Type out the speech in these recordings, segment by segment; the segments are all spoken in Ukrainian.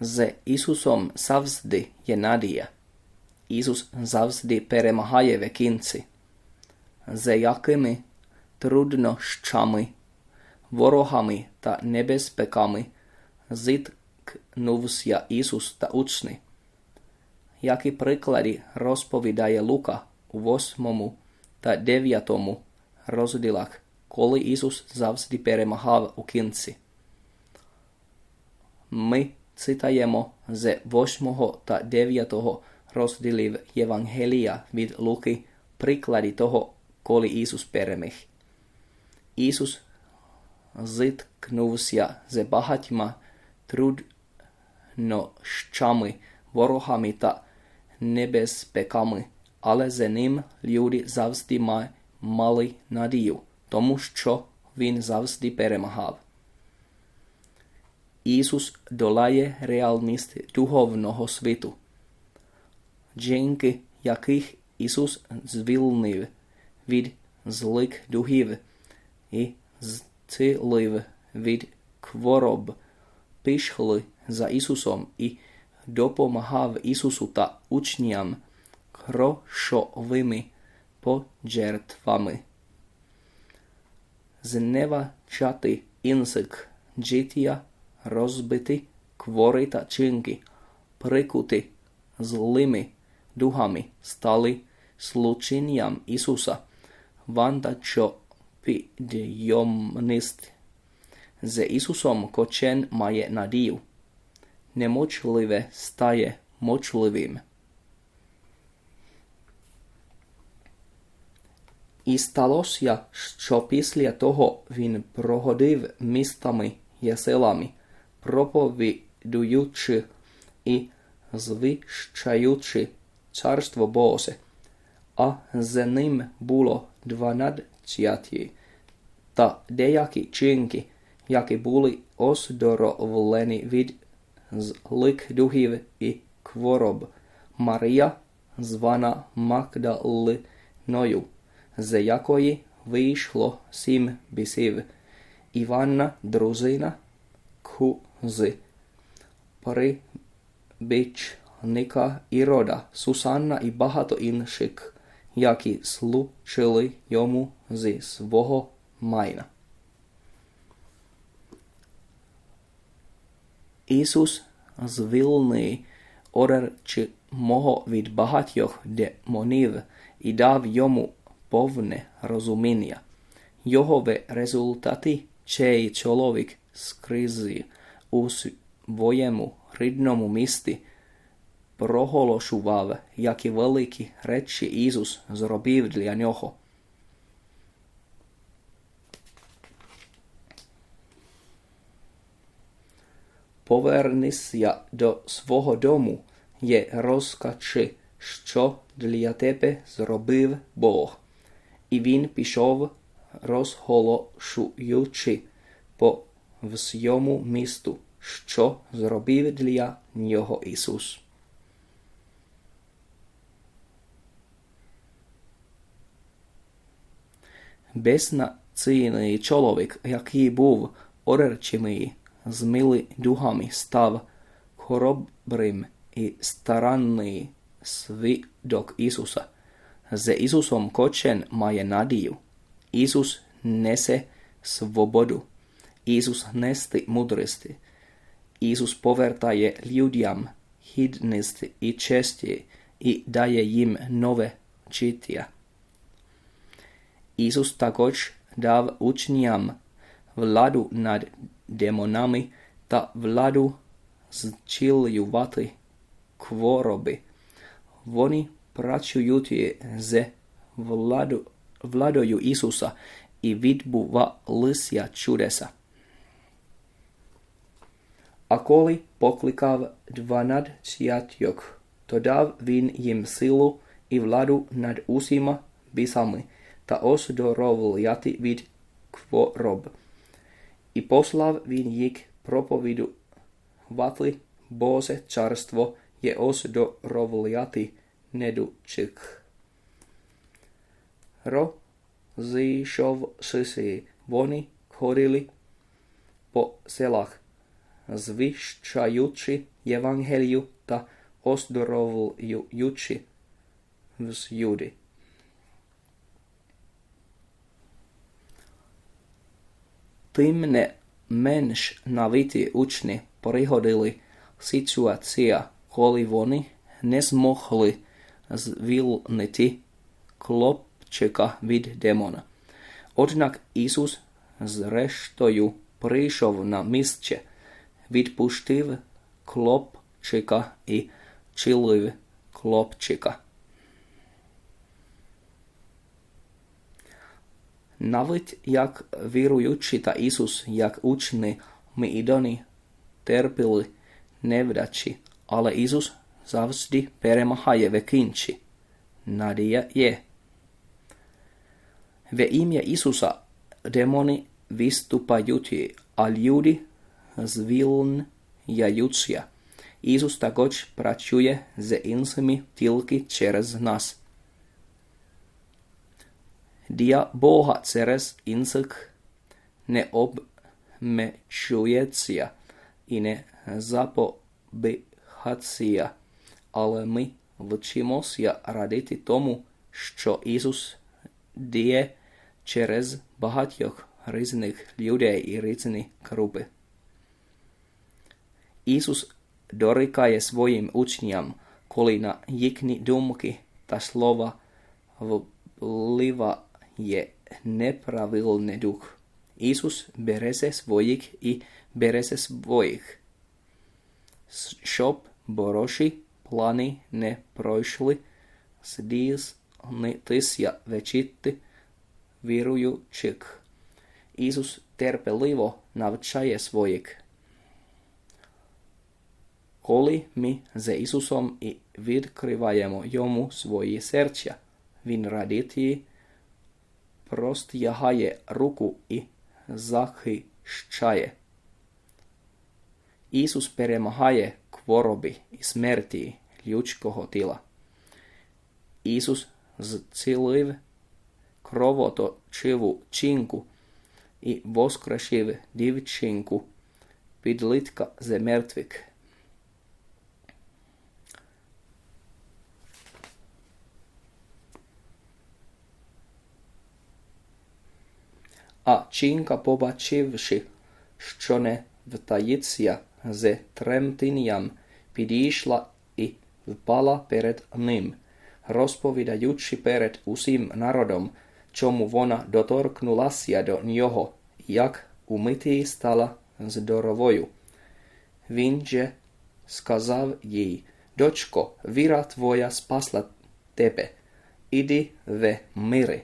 З Ісусом завжди є надія. Ісус завжди перемагає в кінці. За якими труднощами, ворогами та небезпеками зіткнувся Ісус та учні. Які приклади розповідає Лука у восьмому та дев'ятому розділах, коли Ісус завжди перемагав у кінці. Ми цитаємо з восьмого та дев'ятого розділів Євангелія від Луки приклади того, коли Ісус переміг. Ісус зіткнувся з багатьма труднощами, ворогами та небезпеками, але за ним люди завжди мали надію, тому що він завжди перемагав. Ісус долає реальність духовного світу, dzięki яких Ісус звільнив від злих духів і зцілив від хвороб, пішли за Ісусом і допомагав Ісусу та учням грошовими пожертвами. Зневачати інших життя, розбити хворі та чинки, прикути злими духами стали слученням Ісуса, ванда що підйомність. З Ісусом кочен має надію. Неможливе стає можливим. І сталося, що після того він проходив містами і проповідуючи і звіщаючи царство Боже, а за ним було дванадцяті та деякі чинки, які були оздоровлені від злих духів і хвороб. Марія, звана Магдалиною, з якої вийшло сім бісів, Іванна, дружина, Кузи, прибічника Ірода, Сусанна і багато інших, які служили йому зі свого майна. Ісус звільнив орерчи мого від багатьох демонів і дав йому повне розуміння. Його в результаті цей чоловік скрізь у своєму рідному місті проголошував, які великі речі Ісус зробив для нього. Повернися до свого дому, є розкачи, що для тебе зробив Бог. І він пішов, розголошуючи по всьому місту, що зробив для нього Ісус. Безнаційний чоловік, який був орерчимий, з мили духами став хоробрим і старанний свідок Ісуса. З Ісусом кочен має надію. Ісус несе свободу. Isus nesti mudrosti. Iisus povertaje ljudjam hidnost i čestje i daje im nove čitija. Isus također dav učnjam vladu nad demonami ta vladu zčiljuvati kvorobi. Voni pračujuti ze vladu, vladoju Isusa i vidbu va lisja čudesa. Коли покликав дванадцятьох, то дав він їм силу і владу над усіма бісами та оздоровляти від хвороб. І послав він їх проповідувати Боже царство є оздоровляти недучих. Розійшовшися, вони ходили по селах, zvišćajući evangeliju da ozdorovujući ljudi. Timne menš naviti učni prihodili situacija kolivoni ne smohli zvilniti klopčeka vid demona. Odnak Isus zreštoju prišov na misće, відпустив хлопчика і чилив хлопчика. Навіть як віруючі та Ісус, як учні, ми і доні терпіли невдачі, але Ісус завжди перемагає в кінці. Надія є. В ім'я Ісуса демони виступають, а люди звільняються. Ісус також працює з іншими тільки через нас. Дія Бога через інших не обмежується і не запобігається, але ми вчимося радити тому, що Ісус діє через багатьох різних людей і різні групи. Isus dorikaje svojim učnjam kolina jikni dumki ta slova vliva je nepravilne duh. Isus bere se svojih i bere se svojih. Šop boroši plani ne prošli, sdiz ne tisja većiti virujućih. Isus terpelivo navčaje svojih. Коли ми з Ісусом і відкриваємо Йому свої серця, Він радить простягає руку і захищає. Ісус перемагає хвороби і смерті людського тіла. Ісус зцілив кровоточиву чинку і воскрешив дівчинку підлітка з мертвих. А чинка, побачивши, що не втаїться з тремтінням, підійшла і впала перед ним, розповідаючи перед усім народом, чому вона доторкнулася до нього, як умитий стала здоровою. Він же сказав їй, дочко, віра твоя спасла тебе, іди в мири.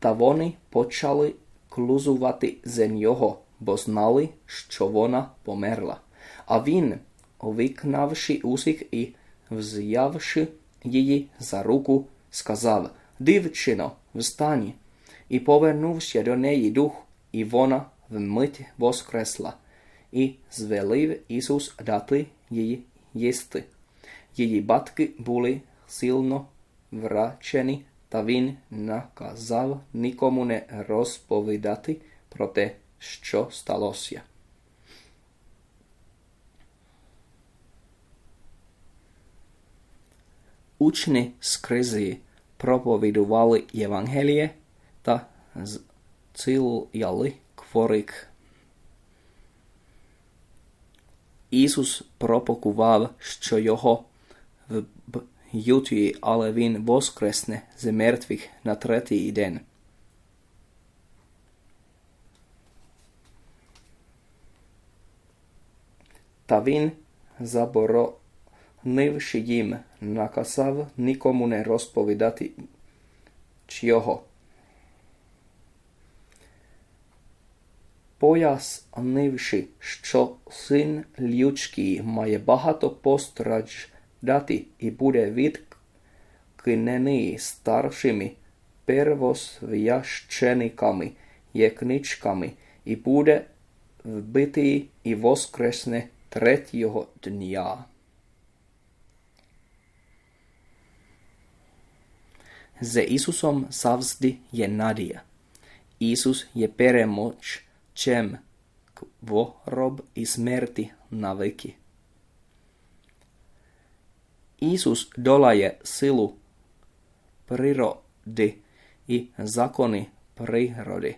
Та вони почали клузувати з нього, бо знали, що вона померла. А він, увікнавши усіх і взявши її за руку, сказав Дівчино, встань. І повернувся до неї дух, і вона вмить воскресла, і звелив Ісус дати їй їсти. Її батьки були сильно врачені, та він наказав нікому не розповідати про те, що сталося. Учні скрізь проповідували Євангеліє та зціляли хворих. Ісус пропокував, що його вб'ють, але він воскресне з мертвих на третій день. Та він заборонивши їм, наказав нікому не розповідати чого. Пояснивши, що син людський має багато постраждати і буде відкинений старшими первосвящениками, єкничками, і буде вбитий і воскресне третього дня. Ze Isusom zavzdy je nadія. Ісус є перемоч, чим хвороб і смерті навики. Isus dolaje silu prirodi i zakoni prirodi.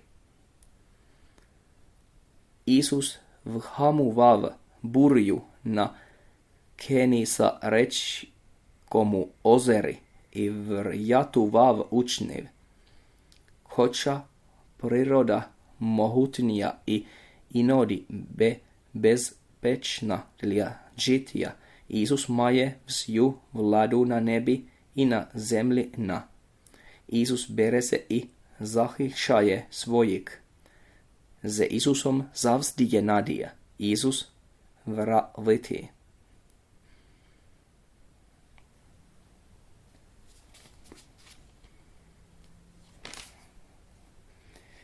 Isus vhamuvav burju na Kenisa reč komu ozeri i vrjatuvav učniv. Hoća priroda mohutnija i inodi be bezpečna žitija життя, Ісус має всю владу на небі і на землі на. Ісус береться і захищає своїх. З Ісусом завжди є надія. Ісус вравити.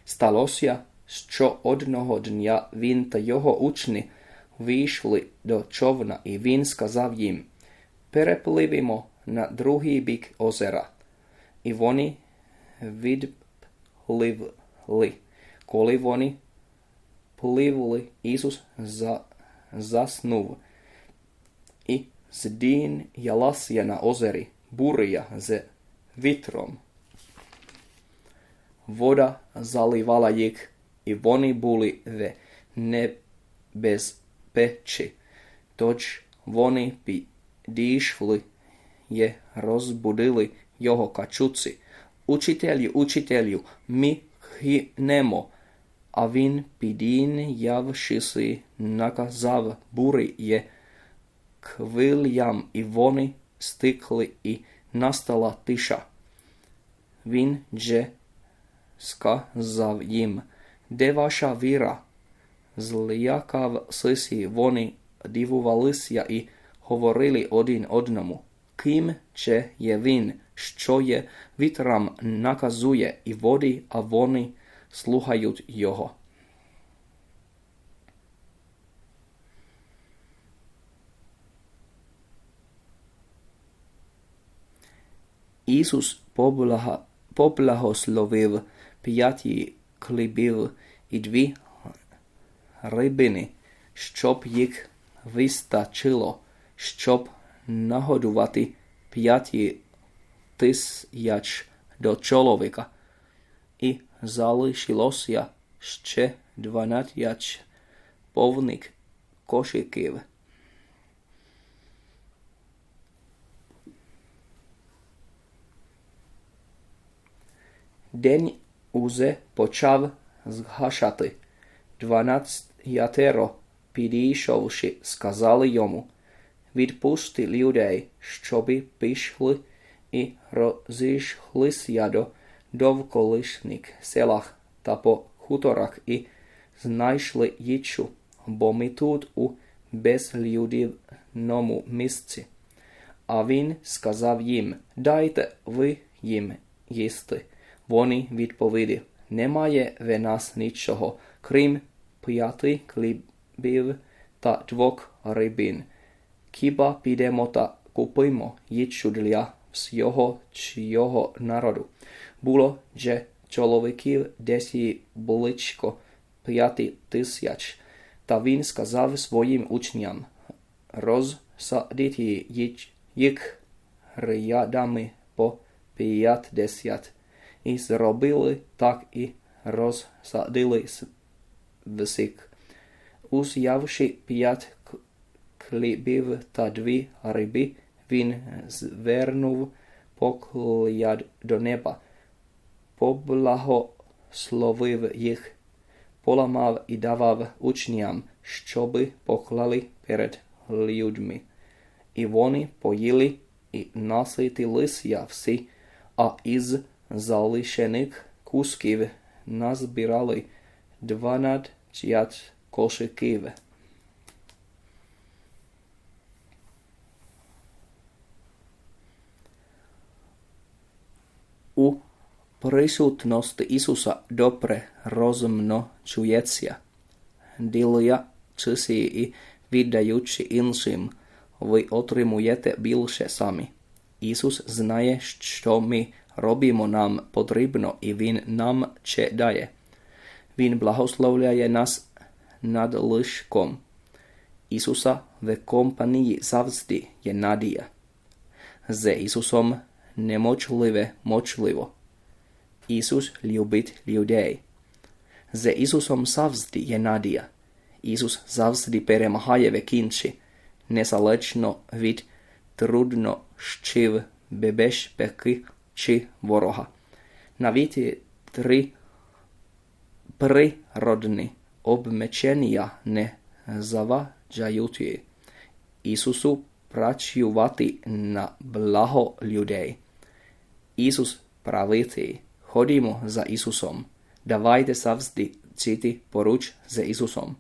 Сталося, що одного дня він та його учні вийшли до човна, і він сказав їм, перепливемо на другий бік озера. І вони відпливли. Коли вони пливли, Ісус за, заснув. І здійнялася на озері буря з вітром. Вода заливала їх, і вони були в небезпечі. Тож вони підійшли і розбудили його качуці. Учителю, учителю, ми гинемо. А він, підійнявшися, наказав бурі і хвилям, і вони стикли, і настала тиша. Він же сказав їм, де ваша віра? Злякавшися, вони дивувалися і говорили один одному, ким че є він, що є вітрам наказує і води, а вони слухають його. Ісус поблаго, поблагословив п'яті хлібів і дві рибини, щоб їх вистачило, щоб нагодувати п'яті тисяч до чоловіка, і залишилося ще дванадцять повних кошиків. День узе почав згашати. Дванадцятеро, підійшовши, сказали йому, відпусти людей, щоби пішли і розійшлися до довколишніх селах та по хуторах і знайшли їчу, бо ми тут у безлюдному місці. А він сказав їм, дайте ви їм їсти. Вони відповіли, немає в нас нічого, крім хлібів та двох рибин. Хіба підемо та купимо їжу для всього чого народу. Було же чоловіків десять близько п'яти тисяч. Та він сказав своїм учням, розсадити їх рядами по п'ятдесят. І зробили так і розсадили всіх. Узявши п'ять хлібів та дві риби, він звернув погляд до неба, поблагословив їх, поламав і давав учням, щоби поклали перед людьми. І вони поїли і наситилися всі, а із залишених кусків назбирали дванадцять Sijat Kosse Keve. U prisutnosti Isusa dopre rozumno čujecija, dilja čisi i vidajući inšim, vi otrimujete bilše sami. Isus znaje što mi robimo nam potrebno i vin nam će daje. Він благословляє нас надлишком. Ісуса в компанії завжди є надія. З Ісусом неможливе можливо. Ісус любить людей. З Ісусом завжди є надія. Ісус завжди перемагає в кінці, незалежно від труднощів, безпеки чи ворога. Навіть три природні обмеження не заваджають Ісусу працювати на благо людей. Ісус правитель. Ходімо за Ісусом. Давайте завжди жити поруч з Ісусом.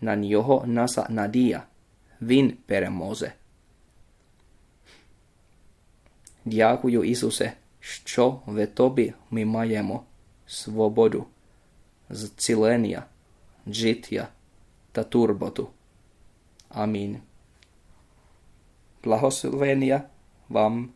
На нього наша надія. Він переможе. Дякую, Ісусе, що в Тобі ми маємо свободу, зцілення, джиття та турботу. Амінь. Благословення вам